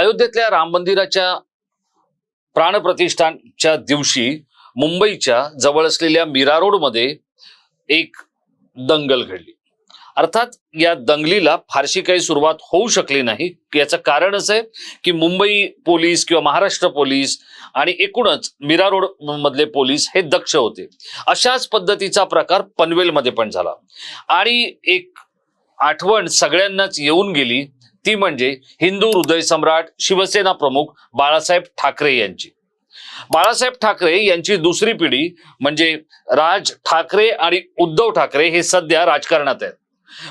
अयोध्येतल्या राम मंदिराच्या प्राणप्रतिष्ठानच्या दिवशी मुंबईच्या जवळ असलेल्या मीरा रोडमध्ये एक दंगल घडली. अर्थात या दंगलीला फारशी काही सुरुवात होऊ शकली नाही. याचं कारण असं आहे की मुंबई पोलीस किंवा महाराष्ट्र पोलीस आणि एकूणच मीरा रोड मधले पोलीस हे दक्ष होते. अशाच पद्धतीचा प्रकार पनवेलमध्ये पण झाला. आणि एक आठवण सगळ्यांनाच येऊन गेली. ती म्हणजे हिंदू हृदय सम्राट शिवसेना प्रमुख बाळासाहेब ठाकरे यांची. बाळासाहेब ठाकरे यांची दुसरी पिढी म्हणजे राज ठाकरे आणि उद्धव ठाकरे हे सध्या राजकारणात आहेत.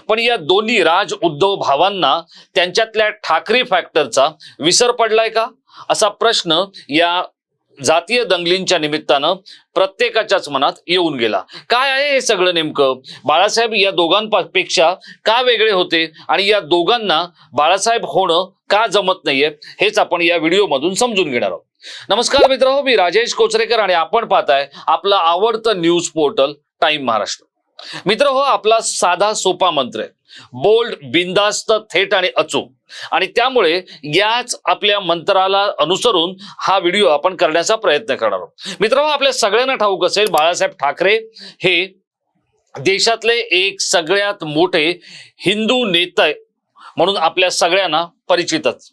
पण या दोन्ही राज उद्धव भावांना त्यांच्यातल्या ठाकरे फॅक्टरचा विसर पडलाय का? असा प्रश्न या जातीय दंगलींच्या निमित्तानं प्रत्येकाच्याच मनात येऊन गेला. काय आहे हे सगळं नेमकं? बाळासाहेब या दोघांपेक्षा का वेगळे होते? आणि या दोघांना बाळासाहेब होणं का जमत नाहीये? हेच आपण या व्हिडिओमधून समजून घेणार आहोत. नमस्कार मित्र मी राजेश कोचरेकर आणि आपण पाहताय आपलं आवडतं न्यूज पोर्टल टाइम महाराष्ट्र. मित्र हो आपला साधा सोपा मंत्र आहे. बोल्ड बिंदास्त थेट आणि अचूक. आणि त्यामुळे याच आपल्या मंत्राला अनुसरून हा व्हिडिओ आपण करण्याचा प्रयत्न करणार आहोत. मित्र आपल्या सगळ्यांना ठाऊक असेल बाळासाहेब ठाकरे हे देशातले एक सगळ्यात मोठे हिंदू नेते म्हणून आपल्या सगळ्यांना परिचितच.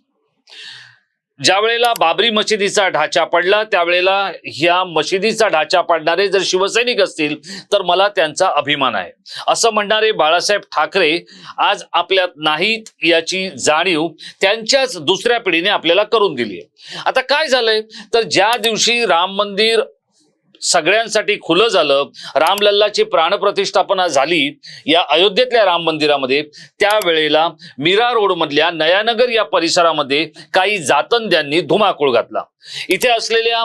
ज्या वेळेला बाबरी मशिदीचा ढाचा पडला त्यावेळेला ह्या मशिदीचा ढाचा पाडणारे जर शिवसैनिक असतील तर मला त्यांचा अभिमान आहे. असं म्हणणारे बाळासाहेब ठाकरे आज आपल्यात नाहीत याची जाणीव त्यांच्याच दुसऱ्या पिढीने आपल्याला करून दिली आहे. आता काय झालंय? तर ज्या दिवशी राम मंदिर सगळ्यांसाठी खुलं झालं. रामलल्लाची प्राणप्रतिष्ठापना झाली या अयोध्येतल्या राम मंदिरामध्ये. त्यावेळेला मीरा रोड मधल्या नयानगर या परिसरामध्ये काही जातंद्यांनी धुमाकूळ घातला. इथे असलेल्या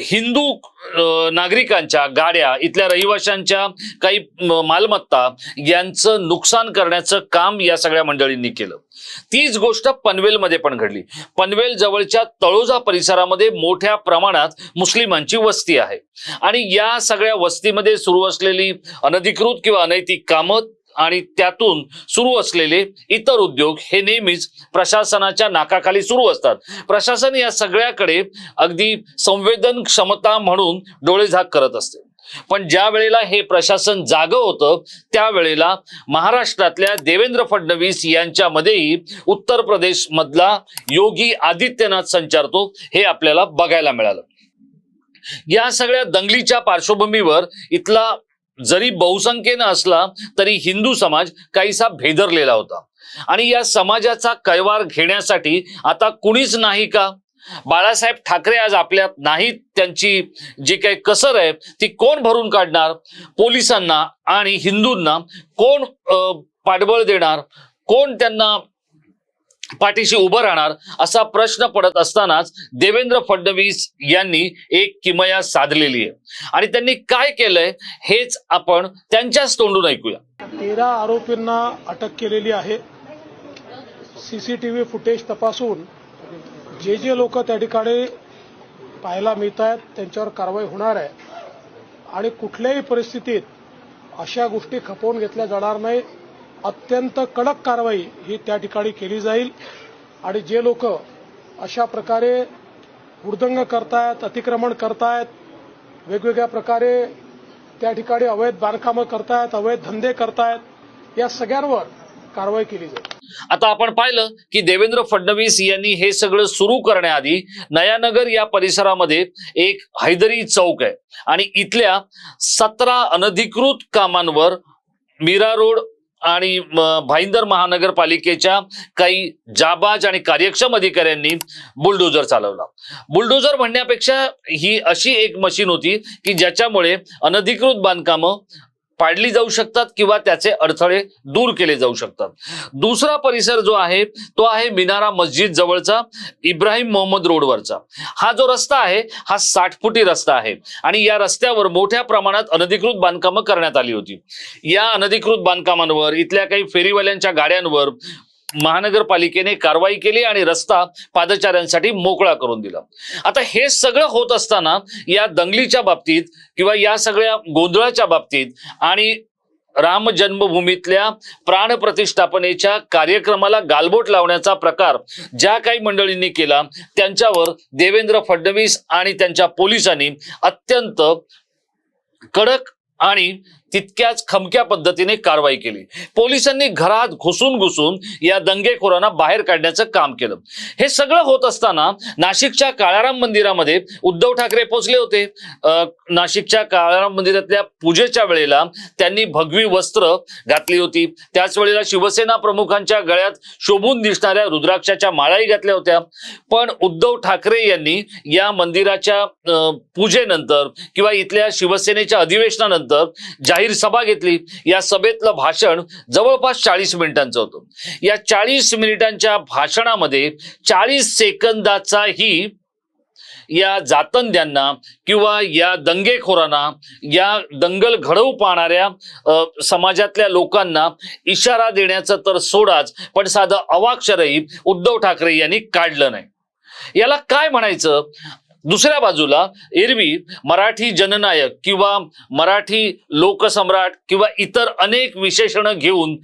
हिंदू नागरिकांच्या गाड्या इथल्या रहिवाशांच्या काही मालमत्ता यांचं नुकसान करण्याचं काम या सगळ्या मंडळींनी केलं. तीच गोष्ट पनवेलमध्ये पण घडली. पनवेल जवळच्या तळोजा परिसरामध्ये मोठ्या प्रमाणात मुस्लिमांची वस्ती आहे. आणि या सगळ्या वस्तीमध्ये सुरू असलेली अनधिकृत किंवा अनैतिक कामं आणि त्यातून सुरू असलेले इतर उद्योग हे नेहमीच प्रशासनाच्या नाकाखाली सुरू असतात. प्रशासन या सगळ्याकडे अगदी संवेदन क्षमता म्हणून डोळेझाक करत असते. पण ज्या वेळेला हे प्रशासन जाग होतं त्यावेळेला महाराष्ट्रातल्या देवेंद्र फडणवीस यांच्यामध्येही उत्तर प्रदेश मधला योगी आदित्यनाथ संचारतो हे आपल्याला बघायला मिळालं. या सगळ्या दंगलीच्या पार्श्वभूमीवर इथला जरी बहुसंख्येनं असला तरी हिंदू समाज काहीसा भेदरलेला होता. आणि या समाजाचा कैवार घेण्यासाठी आता कुणीच नाही का? बाळासाहेब ठाकरे आज आपल्यात नाहीत त्यांची जी काही कसर आहे ती कोण भरून काढणार? पोलिसांना आणि हिंदूंना कोण अं, पाठबळ देणार? कोण त्यांना पाठीशी उभं राहणार असा प्रश्न पडत असतानाच देवेंद्र फडणवीस यांनी एक किमया साधलेली आहे. आणि त्यांनी काय केलंय हेच आपण त्यांच्याच तोंडून ऐकूया. तेरा आरोपींना अटक केलेली आहे. सीसीटीव्ही फुटेज तपासून जे जे लोक त्या ठिकाणी पाहायला मिळत आहेत त्यांच्यावर कारवाई होणार आहे. आणि कुठल्याही परिस्थितीत अशा गोष्टी खपवून घेतल्या जाणार नाही अत्यंत कडक कारवाई ही त्या ठिकाणी केली जाईल. आणि जे लोक अशा प्रकारे उर्दंग करतायत अतिक्रमण करतायत वेगवेगळ्या प्रकारे त्या ठिकाणी अवैध बांधकामं करतायत अवैध धंदे करतायत या सगळ्यांवर कारवाई केली जाईल. आता आपण पाहिलं की देवेंद्र फडणवीस यांनी हे सगळं सुरू करण्याआधी नयानगर या परिसरामध्ये एक हैदरी चौक आहे. आणि इथल्या सतरा अनधिकृत कामांवर मीरा रोड आणि भाईंदर महानगरपालिकेच्या काही जाबाज आणि कार्यक्षम अधिकाऱ्यांनी बुलडोजर चालवला. बुलडोजर म्हणण्यापेक्षा ही अशी एक मशीन होती की ज्याच्यामुळे अनधिकृत बांधकामं पाडली जाऊ शकतात किंवा त्याचे अडथळे दूर केले जाऊ शकतात. दुसरा परिसर जो आहे तो आहे मिनारा मस्जिद जवळचा इब्राहिम मोहम्मद रोडवरचा हा जो रस्ता आहे हा साठ फुटी रस्ता आहे. आणि या रस्त्यावर मोठ्या प्रमाणात अनधिकृत बांधकामं करण्यात आली होती. या अनधिकृत बांधकामांवर इथल्या काही फेरीवाल्यांच्या गाड्यांवर महानगरपालिकेने कारवाई केली आणि रस्ता पादचाऱ्यांसाठी मोकळा करून दिला. आता हे सगळं होत असताना या दंगलीच्या बाबतीत किंवा या सगळ्या गोंधळाच्या बाबतीत आणि राम जन्मभूमीतल्या प्राण प्रतिष्ठापनेच्या कार्यक्रमाला गालबोट लावण्याचा प्रकार ज्या काही मंडळींनी केला त्यांच्यावर देवेंद्र फडणवीस आणि त्यांच्या पोलिसांनी अत्यंत कडक आणि तितक्याच खमक्या पद्धतीने कारवाई केली. पोलिसांनी घरात घुसून घुसून या दंगेखोरांना बाहेर काढण्याचं काम केलं. हे सगळं होत असताना नाशिकच्या काळाराम मंदिरामध्ये उद्धव ठाकरे पोहोचले होते. नाशिकच्या काळाराम मंदिरातल्या पूजेच्या वेळेला त्यांनी भगवी वस्त्र घातली होती. त्याच वेळेला शिवसेना प्रमुखांच्या गळ्यात शोभून दिसणाऱ्या रुद्राक्षाच्या माळाही घातल्या होत्या. पण उद्धव ठाकरे यांनी या मंदिराच्या पूजेनंतर किंवा इथल्या शिवसेनेच्या अधिवेशनानंतर जाहीर सभा घेतली. या सभेतलं भाषण जवळपास चाळीस मिनिटांचं होतं. या चाळीस मिनिटांच्या भाषणामध्ये चाळीस सेकंदाचाही या जातंद्यांना किंवा या दंगेखोरांना या दंगल घडवू पाहणाऱ्या समाजातल्या लोकांना इशारा देण्याचं तर सोडाच पण साधं अवाक्षरही उद्धव ठाकरे यांनी काढलं नाही. याला काय म्हणायचं? दुसऱ्या बाजूला एरवी मराठी जननायक किंवा मराठी लोकसम्राट किंवा इतर अनेक विशेषणं घेऊन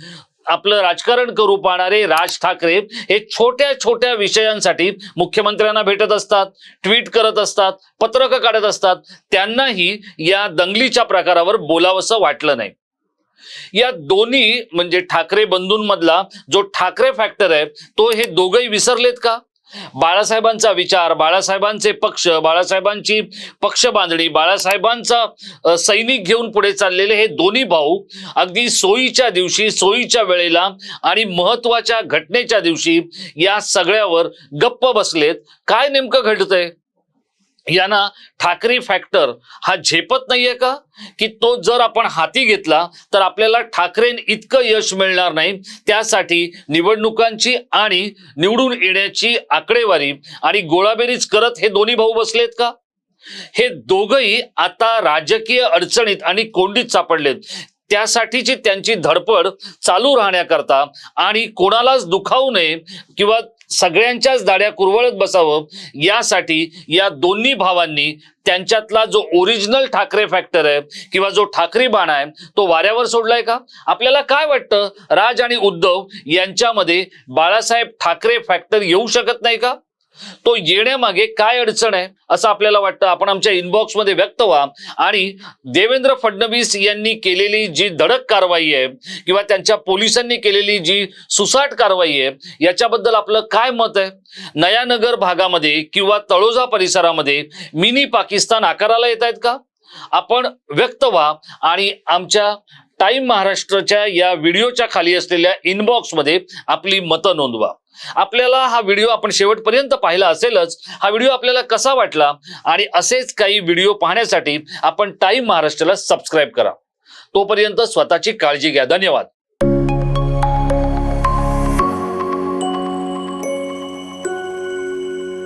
आपलं राजकारण करू पाहणारे राज ठाकरे हे छोट्या छोट्या विषयांसाठी मुख्यमंत्र्यांना भेटत असतात ट्विट करत असतात पत्रकं काढत असतात. त्यांनाही या दंगलीच्या प्रकारावर बोलावंसं वाटलं नाही. या दोन्ही म्हणजे ठाकरे बंधूंमधला जो ठाकरे फॅक्टर आहे तो हे दोघंही विसरलेत का? बाळासाहेबांचा विचार बाळासाहेबांचे पक्ष बाळासाहेबांची पक्ष बांधणी बाळासाहेबांचा सैनिक घेऊन पुढे चाललेले हे दोन्ही भाऊ अगदी सोयीच्या दिवशी सोयीच्या वेळेला आणि महत्त्वाच्या घटनेच्या दिवशी या सगळ्यावर गप्प बसलेत. काय नेमकं घडतंय? यांना ठाकरे फॅक्टर हा झेपत नाहीये का? की तो जर आपण हाती घेतला तर आपल्याला ठाकरें इतकं यश मिळणार नाही. त्यासाठी निवडणुकांची आणि निवडून येण्याची आकडेवारी आणि गोळाबेरीज करत हे दोन्ही भाऊ बसलेत का? हे दोघही आता राजकीय अडचणीत आणि कोंडीत सापडलेत. त्यासाठीची त्यांची धडपड चालू राहण्याकरता आणि कोणालाच दुखावू नये किंवा सगळ्यांच्याच दाड्या कुरवळत बसावं यासाठी या दोन्ही भावांनी त्यांच्यातला जो ओरिजिनल ठाकरे फॅक्टर आहे किंवा जो ठाकरी बाणा आहे तो वाऱ्यावर सोडलाय का? आपल्याला काय वाटतं? राज आणि उद्धव यांच्यामध्ये बाळासाहेब ठाकरे फॅक्टर येऊ शकत नाही का? तो येण्यामागे काय अडचण आहे असं आपल्याला वाटतं? आपण आमच्या इनबॉक्समध्ये व्यक्त व्हा. आणि देवेंद्र फडणवीस यांनी केलेली जी धडक कारवाई आहे किंवा त्यांच्या पोलिसांनी केलेली जी सुसाट कारवाई आहे याच्याबद्दल आपलं काय मत आहे? नयानगर भागामध्ये किंवा तळोजा परिसरामध्ये मिनी पाकिस्तान आकाराला येत आहेत का? आपण व्यक्त व्हा. आणि आमच्या टाइम महाराष्ट्राच्या या व्हिडिओच्या खाली असलेल्या इनबॉक्समध्ये आपली मतं नोंदवा. आपल्याला हा व्हिडिओ आपण शेवटपर्यंत पाहिला असेलच हा व्हिडिओ आपल्याला कसा वाटला आणि असेच काही व्हिडिओ पाहण्यासाठी आपण टाईम महाराष्ट्राला सबस्क्राईब करा. तोपर्यंत स्वतःची काळजी घ्या. धन्यवाद.